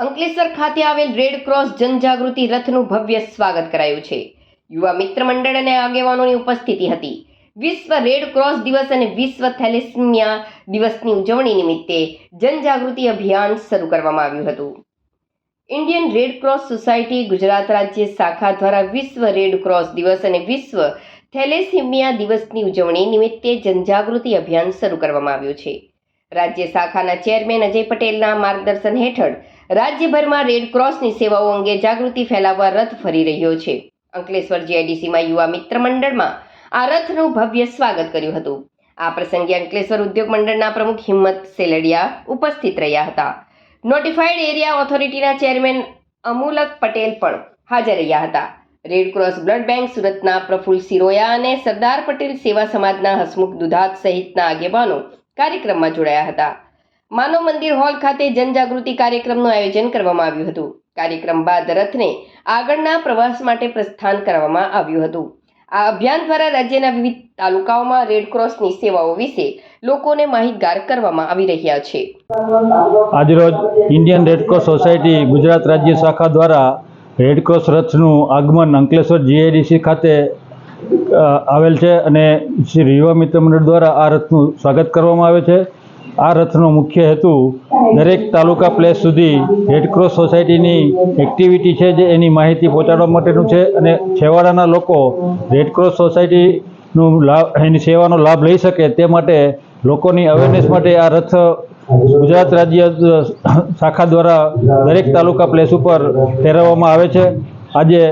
અંકલેશ્વર ખાતે આવેલ red cross જનજાગૃતિ રથનું ભવ્ય સ્વાગત કરાયું છે. યુવા મિત્ર મંડળ અને આગેવાનોની ઉપસ્થિતિ હતી. વિશ્વ રેડ ક્રોસ દિવસ અને વિશ્વ થેલેસમિયા દિવસની ઉજવણી નિમિત્તે જનજાગૃતિ અભિયાન શરૂ કરવામાં આવ્યું હતું. Indian Red Cross Society Gujarat રાજ્ય શાખા દ્વારા વિશ્વ રેડ ક્રોસ દિવસ અને વિશ્વ થેલેસિમિયા દિવસની ઉજવણી નિમિત્તે જનજાગૃતિ અભિયાન શરૂ કરવામાં આવ્યું છે. રાજ્ય શાખાના ચેરમેન અજય પટેલના માર્ગદર્શન હેઠળ રાજ્યભરમાં રેડ ક્રોસની સેવાઓ અંગે જાગૃતિ ફેલાવવા રથ ફરી રહ્યો છે. અંકલેશ્વર જીઆઈડીસીમાં યુવા મિત્ર મંડળમાં આ રથનું ભવ્ય સ્વાગત કર્યું હતું. આ પ્રસંગે અંકલેશ્વર ઉદ્યોગ મંડળના પ્રમુખ હિંમત સેલડિયા ઉપસ્થિત રહ્યા હતા. નોટિફાઈડ એરિયા ઓથોરિટીના ચેરમેન અમુલક પટેલ પણ હાજર રહ્યા હતા. રેડ ક્રોસ બ્લડ બેંક સુરતના પ્રફુલ્લ સિરોયા અને સરદાર પટેલ સેવા સમાજના હસમુખ દુધાત સહિતના આગેવાનો કાર્યક્રમમાં જોડાયા હતા. માનવ મંદિર હોલ ખાતે જનજાગૃતિ કાર્યક્રમનું આયોજન કરવામાં આવ્યું હતું. કાર્યક્રમ બાદ રથને આગળના પ્રવાસ માટે પ્રસ્થાન કરવામાં આવ્યું હતું. આ અભિયાન દ્વારા રાજ્યના વિવિધ તાલુકાઓમાં રેડક્રોસની સેવાઓ વિશે લોકોને માહિતગાર કરવામાં આવી રહ્યા છે. આજરોજ ઇન્ડિયન રેડક્રોસ સોસાયટી ગુજરાત રાજ્ય શાખા દ્વારા રેડક્રોસ રથનું આગમન અંકલેશ્વર જીઆઈડીસી ખાતે આવેલ છે અને શ્રી યુવા મિત્ર મંડળ દ્વારા આ રથનું સ્વાગત કરવામાં આવે છે. આ રથનો મુખ્ય હેતુ દરેક તાલુકા પ્લેસ સુધી રેડક્રોસ સોસાયટીની એક્ટિવિટી છે જે એની માહિતી પહોંચાડવા માટેનું છે અને છેવાડાના લોકો રેડક્રોસ સોસાયટીનું લાભ, એની સેવાનો લાભ લઈ શકે તે માટે લોકોની અવેરનેસ માટે આ રથ ગુજરાત રાજ્ય શાખા દ્વારા દરેક તાલુકા પ્લેસ ઉપર ફેરવવામાં આવે છે. આજે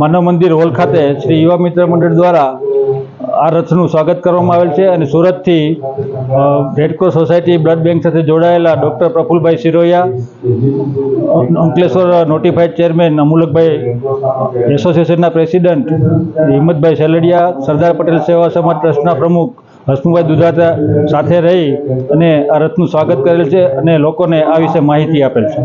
માનવ મંદિર હોલ ખાતે શ્રી યુવા મિત્ર મંડળ દ્વારા આ રથનું સ્વાગત કરવામાં આવેલ છે અને સુરતથી રેડક્રોસ સોસાયટી બ્લડ બેંક સાથે જોડાયેલા doctor Prafulbhai Siroya Ankleshwar notified chairman Amulakbhai એસોસિએશનના પ્રેસિડન્ટ હિંમતભાઈ સેલડિયા, સરદાર પટેલ સેવા સમાજ ટ્રસ્ટના પ્રમુખ હસમુભાઈ દુધાતા સાથે રહી અને આ રથનું સ્વાગત કરેલ છે અને લોકોને આ વિશે માહિતી આપેલ છે.